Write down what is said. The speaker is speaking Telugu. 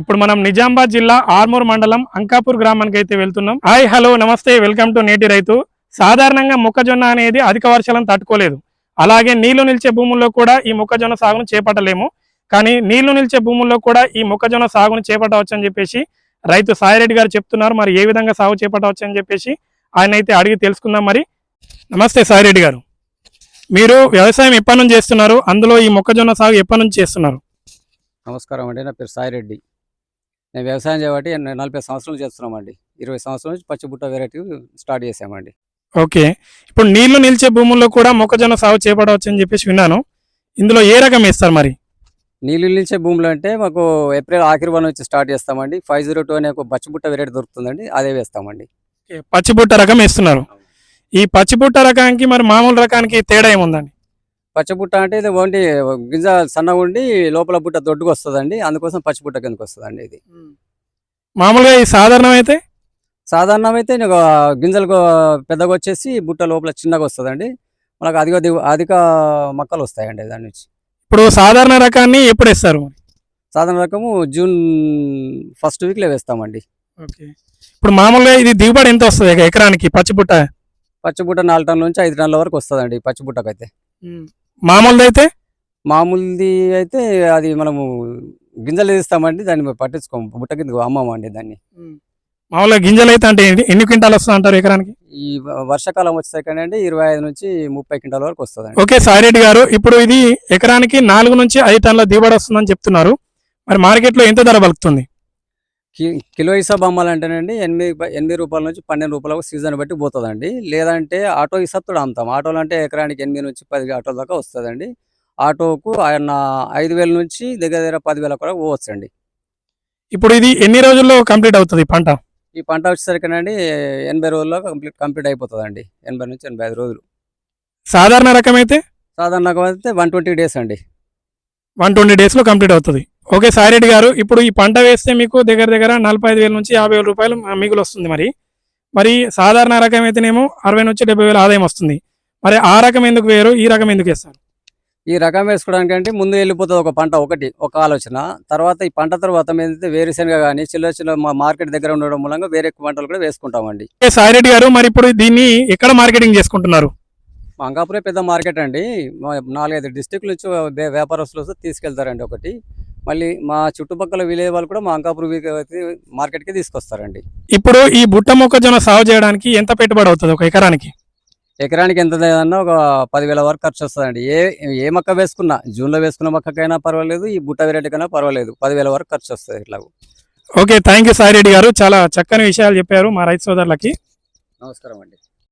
ఇప్పుడు మనం నిజామాబాద్ జిల్లా ఆర్మూర్ మండలం అంకాపూర్ గ్రామానికి అయితే వెళ్తున్నాం. హాయ్ హలో నమస్తే వెల్కమ్ టు నేటి రైతు. సాధారణంగా మొక్కజొన్న అనేది అధిక వర్షాలను తట్టుకోలేదు. అలాగే నీళ్ళు నిలిచే భూముల్లో కూడా ఈ మొక్కజొన్న సాగును చేపట్టలేము. కానీ నీళ్ళు నిలిచే భూముల్లో కూడా ఈ మొక్కజొన్న సాగును చేపట్టవచ్చు అని చెప్పేసి రైతు సాయిరెడ్డి గారు చెప్తున్నారు. మరి ఏ విధంగా సాగు చేపట్టవచ్చు అని చెప్పేసి ఆయన అయితే అడిగి తెలుసుకుందాం మరి. నమస్తే సాయిరెడ్డి గారు. మీరు వ్యవసాయం ఎప్పటి నుంచి చేస్తున్నారు? అందులో ఈ మొక్కజొన్న సాగు ఎప్పటి నుంచి చేస్తున్నారు? నమస్కారం అండి. నా పేరు సాయిరెడ్డి. నేను వ్యవసాయం చేయబట్టి నలభై సంవత్సరాలు చేస్తున్నామండి. ఇరవై సంవత్సరాల నుంచి పచ్చిబుట్ట వెరైటీ స్టార్ట్ చేసామండి ఓకే. ఇప్పుడు నీళ్ళు నిలిచే భూముల్లో కూడా మొక్కజొన్న సాగు చేపట్టవచ్చు అని చెప్పేసి విన్నాను. ఇందులో ఏ రకం వేస్తారు మరి? నీళ్ళు నిలిచే భూములు అంటే మాకు ఏప్రిల్ ఆఖరి వన్ నుంచి స్టార్ట్ చేస్తామండి. ఫైవ్ జీరో టూ అనే ఒక పచ్చిబుట్ట వెరైటీ దొరుకుతుందండి. అదే వేస్తామండి. పచ్చిబుట్ట రకం వేస్తున్నారు. ఈ పచ్చిబుట్ట రకానికి మరి మామూలు రకానికి తేడా ఏముందండి? పచ్చిబుట్ట అంటే ఇది ఓన్లీ గింజ సన్నగా ఉండి లోపల బుట్ట దొడ్డుగా వస్తుందండి. అందుకోసం పచ్చిబుట్ట కిందకి వస్తుందండి ఇది. మామూలుగా ఈ సాధారణం అయితే సాధారణం అయితే నీకు గింజలు పెద్దగా వచ్చేసి బుట్ట లోపల చిన్నగా వస్తుందండి. మనకు అధిక దిగు- అధిక మొక్కలు వస్తాయండి దాని నుంచి. ఇప్పుడు సాధారణ రకాన్ని ఎప్పుడు వేస్తారు సాధారణ రకము జూన్ ఫస్ట్ వీక్లో వేస్తామండి. ఓకే. ఇప్పుడు మామూలుగా ఇది దిగుబడి ఎంత వస్తుంది ఎకరానికి పచ్చిబుట్ట పచ్చిబుట్ట నాలుగు టన్నుల నుంచి ఐదు టన్నుల వరకు వస్తుందండి పచ్చిబుట్టకు అయితే మామూలుది అయితే మామూలుది అయితే అది మనము గింజలు తీస్తామండి దాన్ని పట్టించుకోము. బుట్ట కింద అమ్మమండి దాన్ని. మామూలుగా గింజలు అయితే అంటే ఎన్ని- క్వింటాలు వస్తుంది అంటారు ఎకరానికి? ఈ వర్షాకాలం వచ్చేసరికండి ఇరవై ఐదు నుంచి ముప్పై క్వింటాల వరకు వస్తుందండి. ఓకే సాయిరెడ్డి గారు ఇప్పుడు ఇది ఎకరానికి నాలుగు నుంచి ఐదు టన్నుల దిగుబడి వస్తుందని చెప్తున్నారు. మరి మార్కెట్లో ఎంత ధర పలుకుతుంది? కిలో హిసాబ్ అమ్మాలంటేనండి ఎనిమిది ఎనిమిది రూపాయల నుంచి పన్నెండు రూపాయలకు సీజన్ బట్టి పోతుందండి. లేదంటే ఆటో హిసాబ్ తోడు అమ్ముతాం. ఆటోలు అంటే ఎకరానికి ఎనిమిది నుంచి పది ఆటోల దాకా వస్తుందండి. ఆటోకు ఆయన ఐదు వేల నుంచి దగ్గర దగ్గర పదివేల కూడా పోవచ్చండి. ఇప్పుడు ఇది ఎన్ని రోజుల్లో కంప్లీట్ అవుతుంది పంట? ఈ పంట వచ్చేసరికినండి ఎనభై రోజుల్లో కంప్లీట్ కంప్లీట్ అయిపోతుందండి. ఎనభై నుంచి ఎనభై ఐదు రోజులు. సాధారణ రకం అయితే? సాధారణంగా అయితే వన్ ట్వంటీ డేస్ అండి. వన్ ట్వంటీ డేస్లో కంప్లీట్ అవుతుంది. ఓకే సాయిరెడ్డి గారు ఇప్పుడు ఈ పంట వేస్తే మీకు దగ్గర దగ్గర నలభై ఐదు వేల నుంచి యాభై వేల రూపాయలు మిగులు వస్తుంది మరి. మరి సాధారణ రకం అయితేనేమో అరవై నుంచి డెబ్బై వేల ఆదాయం వస్తుంది. మరి ఆ రకం ఎందుకు వేరు ఈ రకం ఎందుకు వేస్తారు? ఈ రకం వేసుకోవడానికి అంటే ముందు వెళ్ళిపోతుంది ఒక పంట ఒకటి ఒక ఆలోచన. తర్వాత ఈ పంట తర్వాత ఏదైతే వేరుశనగ కానీ చిల్ల చిల్ల మా మార్కెట్ దగ్గర ఉండడం మూలంగా వేరే పంటలు కూడా వేసుకుంటామండి. సాయిరెడ్డి గారు మరి ఇప్పుడు దీన్ని ఎక్కడ మార్కెటింగ్ చేసుకుంటున్నారు? అంకాపురే పెద్ద మార్కెట్ అండి. నాలుగైదు డిస్టిక్ నుంచి వ్యాపారస్తులు తీసుకెళ్తారండి ఒకటి. మళ్ళీ మా చుట్టుపక్కల విలేజ్ వాళ్ళు కూడా మా అంకాపురం మార్కెట్కి తీసుకొస్తారండి. ఇప్పుడు ఈ బుట్ట మొక్కజొన్న సాగు చేయడానికి ఎంత పెట్టుబడి అవుతుంది ఒక ఎకరానికి? ఎకరానికి ఎంత లేదన్నా ఒక పదివేల వరకు ఖర్చు వస్తుందండి. ఏ ఏ మొక్క వేసుకున్నా జూన్లో వేసుకున్న మొక్కకైనా పర్వాలేదు ఈ బుట్ట వెరైటీకైనా పర్వాలేదు. పదివేల వరకు ఖర్చు వస్తుంది ఇట్లా ఓకే థ్యాంక్ యూ సాయిరెడ్డి గారు. చాలా చక్కని విషయాలు చెప్పారు మా రైతు సోదరులకి. నమస్కారం అండి.